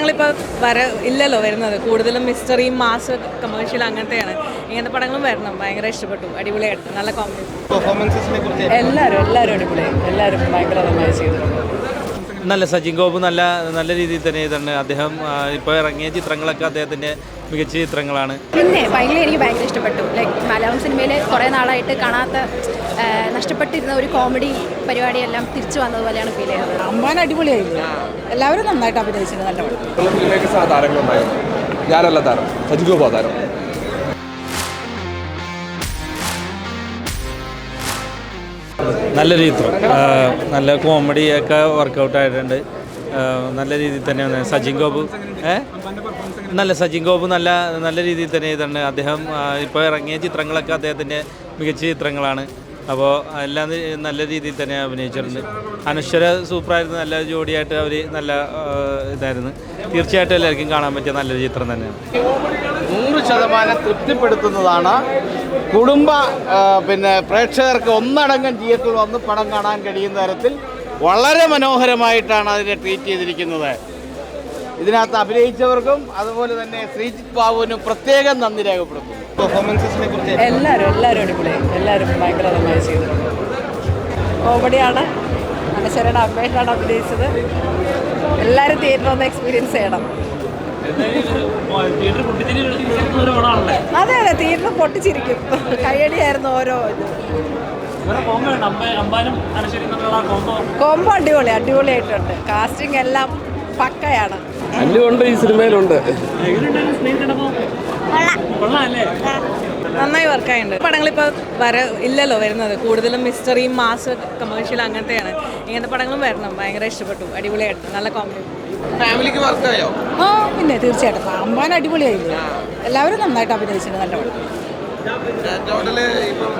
പടങ്ങൾ ഇപ്പോൾ വര ഇല്ലല്ലോ വരുന്നത്. കൂടുതലും മിസ്റ്ററിയും മാസ് കമേഴ്ഷ്യൽ അങ്ങനത്തെയാണ്. ഇങ്ങനത്തെ പടങ്ങളും വരണം. ഭയങ്കര ഇഷ്ടപ്പെട്ടു. അടിപൊളിയായിട്ട്. നല്ല കോമഡി എല്ലാവരും എല്ലാവരും അടിപൊളിയായി. എല്ലാവരും ഭയങ്കര നന്നായി ചെയ്തിട്ടുണ്ട്. നല്ല സച്ചിൻ ഗോപ് നല്ല നല്ല രീതിയിൽ തന്നെ ചെയ്തിട്ടുണ്ട് അദ്ദേഹം ഇപ്പോൾ ഇറങ്ങിയ ചിത്രങ്ങളൊക്കെ അദ്ദേഹത്തിന്റെ മികച്ച ചിത്രങ്ങളാണ്. പിന്നെ ഭയങ്കര എനിക്ക് ഭയങ്കര ഇഷ്ടപ്പെട്ടു. ലൈക്ക് മലയാളം സിനിമയിൽ കുറേ നാളായിട്ട് കാണാത്ത നഷ്ടപ്പെട്ടിരുന്ന ഒരു കോമഡി പരിപാടിയെല്ലാം തിരിച്ചു വന്നതുപോലെയാണ് ഫീൽ ചെയ്യുന്നത് അമ്മാൻ അടിപൊളിയായിരുന്നു. എല്ലാവരും നന്നായിട്ട് അഭിനയിച്ചിരുന്നു നല്ല ഞാനല്ല താരം സജിൻ ഗോപ താരം. നല്ലൊരു രീതി നല്ല കോമഡി ഒക്കെ വർക്കൗട്ട് ആയിട്ടുണ്ട്. നല്ല രീതിയിൽ തന്നെ സജിൻ ഗോപ് നല്ല സജിൻ ഗോപ് നല്ല നല്ല രീതിയിൽ തന്നെ ചെയ്തിട്ടുണ്ട് അദ്ദേഹം ഇപ്പോൾ ഇറങ്ങിയ ചിത്രങ്ങളൊക്കെ അദ്ദേഹത്തിന്റെ മികച്ച ചിത്രങ്ങളാണ്. അപ്പോൾ എല്ലാം നല്ല രീതിയിൽ തന്നെ അഭിനയിച്ചിട്ടുണ്ട്. അനശ്വര സൂപ്പറായിരുന്നു. നല്ല ജോഡിയായിട്ട് അവർ നല്ല ഇതായിരുന്നു. തീർച്ചയായിട്ടും എല്ലാവർക്കും കാണാൻ പറ്റിയ നല്ലൊരു ചിത്രം തന്നെയാണ്. നൂറ് ശതമാനം തൃപ്തിപ്പെടുത്തുന്നതാണ് കുടുംബ പിന്നെ പ്രേക്ഷകർക്ക് ഒന്നടങ്കം തിയേറ്ററിൽ വന്ന് പടം കാണാൻ കഴിയുന്ന തരത്തിൽ വളരെ മനോഹരമായിട്ടാണ് അതിനെ ട്രീറ്റ് ചെയ്തിരിക്കുന്നത്. ഇതിനകത്ത് അഭിനയിച്ചവർക്കും അതുപോലെ തന്നെ ശ്രീജിത് ബാബുവിനും പ്രത്യേകം നന്ദി രേഖപ്പെടുത്തുന്നു. പെർഫോമൻസസിനെ കുറിച്ച് എല്ലാവരും എല്ലാവരും അടിപൊളി. എല്ലാവരും ഭയങ്കര നന്നായി ചെയ്തിട്ടുണ്ട്. കോമഡിയാണ്. അനശ്വരയുടെ അമ്മയായിട്ടാണ് അഭിനയിച്ചത്. എല്ലാവരും തിയേറ്ററിൽ ഒന്ന് എക്സ്പീരിയൻസ് ചെയ്യണം. അതെ അതെ തിയേറ്ററിൽ പൊട്ടിച്ചിരിക്കും. കയ്യടിയായിരുന്നു ഓരോ ഇത്. കോമ്പോ അടിപൊളി അടിപൊളിയായിട്ടുണ്ട്. കാസ്റ്റിംഗ് എല്ലാം പക്കയാണ്. അല്ലുണ്ട് ഈ സിനിമയിലുണ്ട്. നന്നായി വർക്കായിട്ടുണ്ട് പടങ്ങൾ ഇപ്പോൾ വര ഇല്ലല്ലോ വരുന്നത്. കൂടുതലും മിസ്റ്ററിയും മാസ് കമേഴ്ഷ്യൽ അങ്ങനത്തെയാണ്. ഇങ്ങനത്തെ പടങ്ങളും വരണം. ഭയങ്കര ഇഷ്ടപ്പെട്ടു. അടിപൊളിയായിട്ട്. നല്ല കോമഡി ഫാമിലിക്ക് വർക്കായോ ആ പിന്നെ തീർച്ചയായിട്ടും. പാമ്പാൻ അടിപൊളിയായില്ലേ എല്ലാവരും നന്നായിട്ട് അഭിനയിച്ചിട്ടുണ്ട് നല്ല പടം. ടോട്ടൽ ഇപ്പം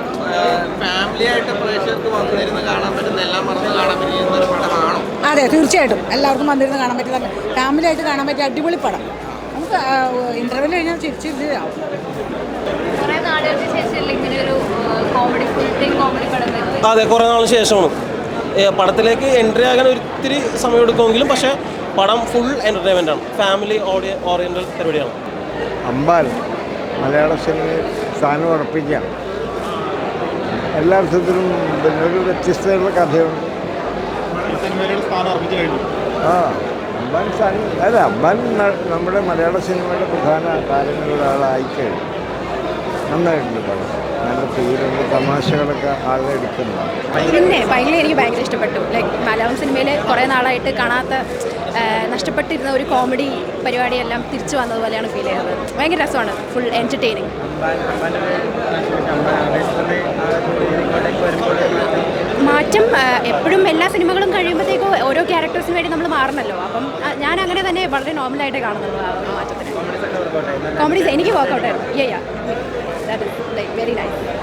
പ്രേക്ഷകർക്ക് വന്നിരുന്ന് കാണാൻ പറ്റുന്ന എല്ലാം മറന്ന് കാണാൻ പറ്റുന്ന ഒരു പടമാണോ? അതെ തീർച്ചയായിട്ടും. എല്ലാവർക്കും വന്നിരുന്ന് കാണാൻ പറ്റുന്ന ഫാമിലി ആയിട്ട് കാണാൻ പറ്റിയ അടിപൊളി പടം. നമുക്ക് ഇന്റർവ്യൂ കഴിഞ്ഞാൽ ചിരിച്ചിരിക്കും കുറേ നാളുകൾക്ക് ശേഷം ഇങ്ങനെ ഒരു കോമഡി ഫുൾ ടൈം കോമഡി പടം വരുന്നത് അതെ കുറേ നാളിന് ശേഷമാണ്. പടത്തിലേക്ക് എൻട്രി ആകാൻ ഒത്തിരി സമയം എടുക്കുമെങ്കിലും പക്ഷേ പടം ഫുൾ എന്റർടൈൻമെന്റ് ആണ്. ഫാമിലി ഓഡിയ ഓറിയന്റൽ പരിപാടിയാണ്. അമ്പാൽ മലയാള സിനിമയിൽ സ്ഥാനം ഉറപ്പിക്കാം എല്ലാ അർത്ഥത്തിലും പിന്നെ ഒരു വ്യത്യസ്തമായിട്ടുള്ള കഥയുണ്ട് ആ അമ്പാൻ സ്ഥാനം അല്ല അമ്പാൻ നമ്മുടെ മലയാള സിനിമയുടെ പ്രധാന താരങ്ങളിൽ ഒരാളായി കഴിഞ്ഞു. നന്നായിട്ടുണ്ട് പടം. നല്ല പേരുണ്ട് തമാശകളൊക്കെ ആളുകൾ എടുക്കുന്നതാണ് പിന്നെ ഭയങ്കര എനിക്ക് ഭയങ്കര ഇഷ്ടപ്പെട്ടു. ലൈക്ക് മലയാളം സിനിമയിൽ കുറേ നാളായിട്ട് കാണാത്ത നഷ്ടപ്പെട്ടിരുന്ന ഒരു കോമഡി പരിപാടിയെല്ലാം തിരിച്ചു വന്നതുപോലെയാണ് ഫീൽ ചെയ്യുന്നത് ഭയങ്കര രസമാണ്. ഫുൾ എന്റർടൈനിങ് മാറ്റം എപ്പോഴും എല്ലാ സിനിമകളും കഴിയുമ്പോഴത്തേക്കും ഓരോ ക്യാരക്ടേഴ്സിന് വേണ്ടി നമ്മൾ മാറണമല്ലോ അപ്പം ഞാൻ അങ്ങനെ തന്നെ വളരെ നോർമലായിട്ട് കാണുന്നുള്ളൂ ആ ഒരു മാറ്റത്തിന്. കോമഡീസ് എനിക്ക് വർക്കൗട്ടായിരുന്നു yeah yeah that is like very nice ഇഷ്ടപ്പെട്ടു